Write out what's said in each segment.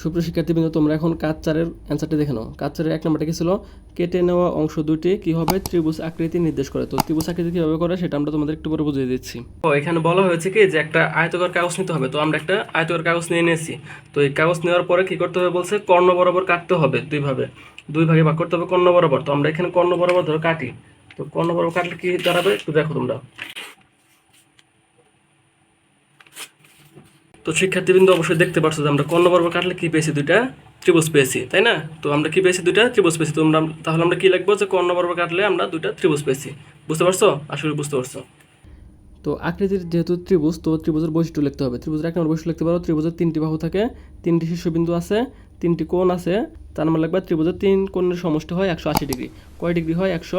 সুপ্রিয় শিক্ষার্থীবৃন্দ, তোমরা এখন কাজ চারের অ্যান্সারটি দেখে নাও। কাজ চারের এক নম্বরটা কি ছিল? কেটে নেওয়া অংশ দুটি কি হবে? ত্রিভুজ আকৃতি নির্দেশ করে। তো ত্রিভুজ আকৃতি কীভাবে করে সেটা আমরা তোমাদের একটু পরে বুঝিয়ে দিচ্ছি। তো এখানে বলা হয়েছে কি যে একটা আয়তকার কাগজ নিতে হবে। তো আমরা একটা আয়তকার কাগজ নিয়ে নিয়েছি। তো এই কাগজ নেওয়ার পরে কি করতে হবে বলছে? কর্ণ বরাবর কাটতে হবে দুই ভাবে দুই ভাগে ভাগ করতে হবে কর্ণ বরাবর। তো আমরা এখানে কর্ণ বরাবর ধরো কাটি। তো কর্ণ বরাবর কাটলে কি দাঁড়াবে? একটু দেখো তোমরা। তো শিক্ষার্থীবৃন্দ অবশ্যই দেখতে পারছ যে আমরা কর্ণ বরাবর কাটলে কি পেয়েছি দুইটা? ত্রিভুজ পেয়েছি তাই না? তো আমরা কি পেয়েছি দুইটা? ত্রিভুজ পেয়েছি। তো আমরা তাহলে আমরা কি লিখব যে কর্ণ বরাবর কাটলে আমরা দুইটা ত্রিভুজ পেয়েছি? বুঝতে পারছ? আসলে বুঝতে পারছ। তো আকৃতির যেহেতু ত্রিভুজ তো ত্রিভুজের বৈশিষ্ট্য লিখতে হবে। ত্রিভুজের এক নম্বর বৈশিষ্ট্য লিখতে পারো ত্রিভুজের তিনটি বাহু থাকে তিনটি শীর্ষবিন্দু আছে তিনটি কোণ আছে তার নাম্বার লাগবে ত্রিভুজের তিন কোণের সমষ্টি হয় একশো আশি ডিগ্রি। কয় ডিগ্রি হয়? একশো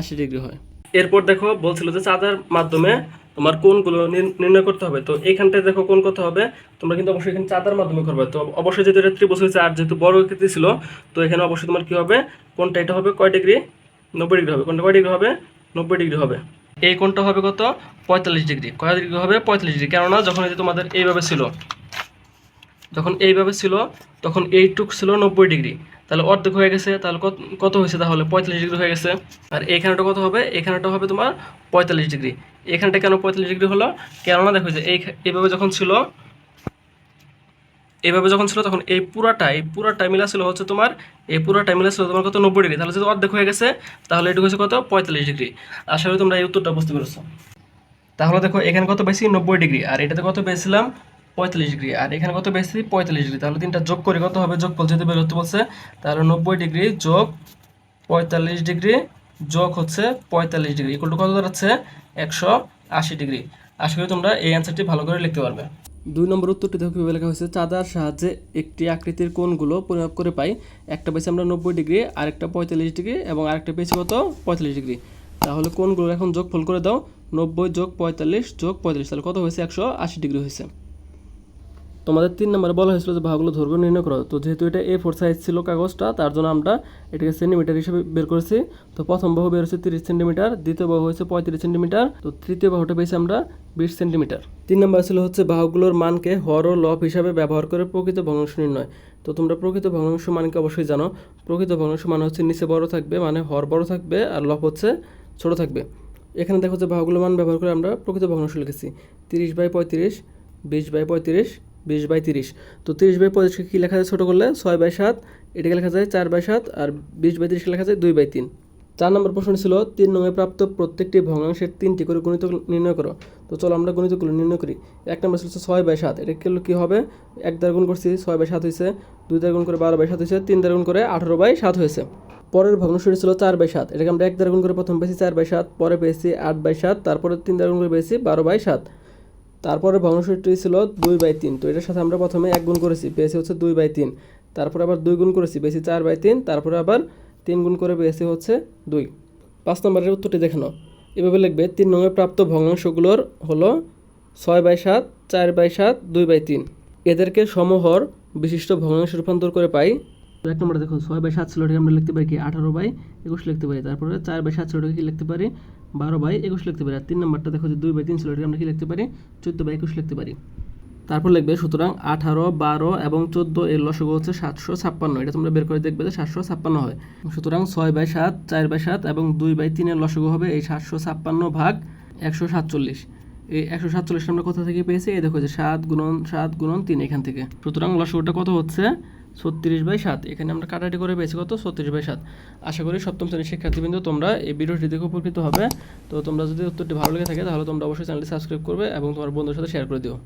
আশি ডিগ্রি হয়। এরপর দেখো বলছিল যে চাঁদার মাধ্যমে তোমার কোনগুলো নির- নির্ণয় করতে হবে? তো এইখানটায় দেখো কোন কথা হবে। তোমরা কিন্তু অবশ্যই এখানে চাঁদার মাধ্যমে করবে। তো অবশ্যই যেহেতু এটা ত্রিভুজ হয়েছে, আর যেহেতু বড় ক্ষেত্রে ছিল, তো এখানে অবশ্যই তোমার কি হবে? কোনটা এটা হবে? কয় ডিগ্রি? নব্বই ডিগ্রি হবে। কোনটা কয় ডিগ্রি হবে? নব্বই ডিগ্রি হবে। এই কোনটা হবে কত? পঁয়তাল্লিশ ডিগ্রি। কয় ডিগ্রি হবে? পঁয়তাল্লিশ ডিগ্রি। কেননা যখন এই তোমাদের এইভাবে ছিল যখন এইভাবে ছিল, তখন এইটুক ছিল নব্বই ডিগ্রি। তাহলে অর্ধেক হয়ে গেছে, তাহলে কত হয়েছে তাহলে? পঁয়তাল্লিশ ডিগ্রি হয়ে গেছে। আর এইখানেটা কত হবে? এখানেটা হবে তোমার পঁয়তাল্লিশ ডিগ্রি। এখানটা কেন পঁয়তাল্লিশ ডিগ্রি হলো? কেননা দেখো যে এই এইভাবে যখন ছিল, এইভাবে যখন ছিল, তখন এই পুরাটা এই পুরাটা মিলা ছিল হচ্ছে তোমার, এই পুরাটা মিলা ছিল তোমার কত নব্বই ডিগ্রি। তাহলে যদি অর্ধেক হয়ে গেছে, তাহলে এটুকু হচ্ছে কত? পঁয়তাল্লিশ ডিগ্রি। আশা করি তোমরা এই উত্তরটা বুঝতে পেরেছ। তাহলে দেখো, এখানে কত বেশি নব্বই ডিগ্রি। আর এটাতে কত পেয়েছিলাম? পঁয়তাল্লিশ ডিগ্রি। আর এখানে কত বেশি পঁয়তাল্লিশ ডিগ্রি। তাহলে তিনটা যোগ করে, কত হবে? যোগ যেহেতু বের হতে বলছে, তাহলে নব্বই ডিগ্রি যোগ পঁয়তাল্লিশ ডিগ্রি যোগ হচ্ছে পঁয়তাল্লিশ ডিগ্রি ইকুয়াল টু কত দাঁড়াচ্ছে? একশো আশি ডিগ্রি। আশা করি তোমরা এই অ্যান্সারটি ভালো করে লিখতে পারবে। দুই নম্বর উত্তরটি দেখো কীভাবে লেখা হয়েছে। চাঁদার সাহায্যে একটি আকৃতির কোণগুলো পরিমাপ করে পাই। একটা পেয়েছি আমরা নব্বই ডিগ্রি, আরেকটা পঁয়তাল্লিশ ডিগ্রি, এবং আরেকটা পেয়েছি কত? পঁয়তাল্লিশ ডিগ্রি। তাহলে কোণগুলো এখন যোগ ফল করে দাও। নব্বই যোগ পঁয়তাল্লিশ যোগ পঁয়তাল্লিশ, তাহলে কত হয়েছে? একশো আশি ডিগ্রি হয়েছে। তোমাদের তিন নম্বরে বলা হয়েছিল যে ভাগগুলো ধরবে, নির্ণয় করো। তো যেহেতু এটা এ ফোর সাইজ ছিল কাগজটা, তার জন্য আমরা এটাকে সেন্টিমিটার হিসেবে বের করেছি। তো প্রথম বাহু বের হচ্ছে তিরিশ সেন্টিমিটার দ্বিতীয় বাহু হয়েছে পঁয়ত্রিশ সেন্টিমিটার তো তৃতীয় বাহুটা পেয়েছি আমরা বিশ সেন্টিমিটার তিন নম্বর ছিল হচ্ছে বাহুগুলোর মানকে হর ও লব হিসাবে ব্যবহার করে প্রকৃত ভগ্নাংশ নির্ণয়। তো তোমরা প্রকৃত ভগ্নাংশ মানকে অবশ্যই জানো। প্রকৃত ভগ্নাংশ মানে হচ্ছে নিচে বড় থাকবে মানে হর বড় থাকবে আর লব হচ্ছে ছোট থাকবে। এখানে দেখো যে বাহুগুলোর মান ব্যবহার করে আমরা প্রকৃত ভগ্নাংশ লিখেছি। তিরিশ বাই পঁয়ত্রিশ, বিশ বাই পঁয়ত্রিশ বিশ বাই তিরিশ। তো তিরিশ বাই পঁয়ত্রিশকে কী লেখা যায় ছোটো করলে? ছয় বাই সাত, এটাকে লেখা যায় চার বাই সাত আর বিশ বাই তিরিশকে লেখা যায় দুই বাই তিন। চার নম্বর প্রশ্ন ছিল, তিন নঙে প্রাপ্ত প্রত্যেকটি ভগ্নাংশের তিনটি করে গণিত নির্ণয় করো। তো চলো আমরা গণিতগুলো নির্ণয় করি। এক নম্বর ছিল ছয় বাই সাত, এটা কেন কী হবে? এক দ্বার গুণ করছি, ছয় বাই সাত হয়েছে দুই দ্বার গুণ করে বারো বাই সাত হয়েছে তিন দ্বার গুণ করে আঠারো বাই সাত হয়েছে পরের ভগ্নাংশটি ছিল চার বাই সাত, এটাকে আমরা এক দ্বার গুণ করে প্রথম পেয়েছি চার বাই সাত, পরে পেয়েছি আট বাই সাত, তারপরে তিন দ্বার গুণ করে পেয়েছি বারো বাই সাত। তারপরে ভগ্নাংশটি ছিল দুই বাই তিন। তো এটার সাথে আমরা প্রথমে এক গুণ করেছি, পেয়েছি হচ্ছে দুই বাই তিন। তারপরে আবার দুই গুণ করেছি, পেয়েছি চার বাই তিন, তারপরে আবার তিন গুণ করে পেয়েছি হচ্ছে দুই। পাঁচ নম্বরের উত্তরটি দেখে নাও। এভাবে লিখবে, তিন নঙে প্রাপ্ত ভগ্নাংশগুলোর হলো ছয় বাই সাত, চার বাই সাত, দুই বাই তিন। এদেরকে সমহর বিশিষ্ট ভগ্নাংশে রূপান্তর করে পাই এক নম্বরে দেখো, ছয় বাই সাত ছিল এটাকে আমরা লিখতে পারি কি? আঠারো বাই একুশ লিখতে পারি। তারপরে চার বাই সাত ছিল এটাকে কি লিখতে পারি? বারো বাই একুশ লিখতে পারি। আর তিন নম্বরটা দেখো যে দুই বাই তিন ছিল এটাকে আমরা কি লিখতে পারি? চোদ্দ বাই একুশ লিখতে পারি। তারপর লিখবে সুতরাং আঠারো, বারো এবং চোদ্দ এর লসগু হচ্ছে সাতশো ছাপ্পান্ন। এটা তোমরা বের করে দেখবে যে সাতশো ছাপ্পান্ন হয়। সুতরাং ছয় বাই সাত, চার বাই সাত এবং দুই বাই তিনের লসগু হবে এই সাতশো ছাপ্পান্ন ভাগ একশো সাতচল্লিশ। এই একশো সাতচল্লিশ আমরা কোথা থেকে পেয়েছি? এই দেখো যে সাত গুণন সাত গুণন তিন এখান থেকে। সুতরাং লসগুটা কত হচ্ছে? ছত্রিশ বাই সাত। এখানে আমরা কাটাটি করে পেয়েছি কত? ছত্রিশ বাই সাত। আশা করি সপ্তম শ্রেণির শিক্ষার্থীবৃন্দ তোমরা এই ভিডিওটি দেখে উপকৃত হবে। তো তোমরা যদি উত্তরটি ভালো লেগে থাকে, তাহলে তোমরা অবশ্যই চ্যানেলটি সাবস্ক্রাইব করবে এবং তোমার বন্ধুর সাথে শেয়ার করে দিও।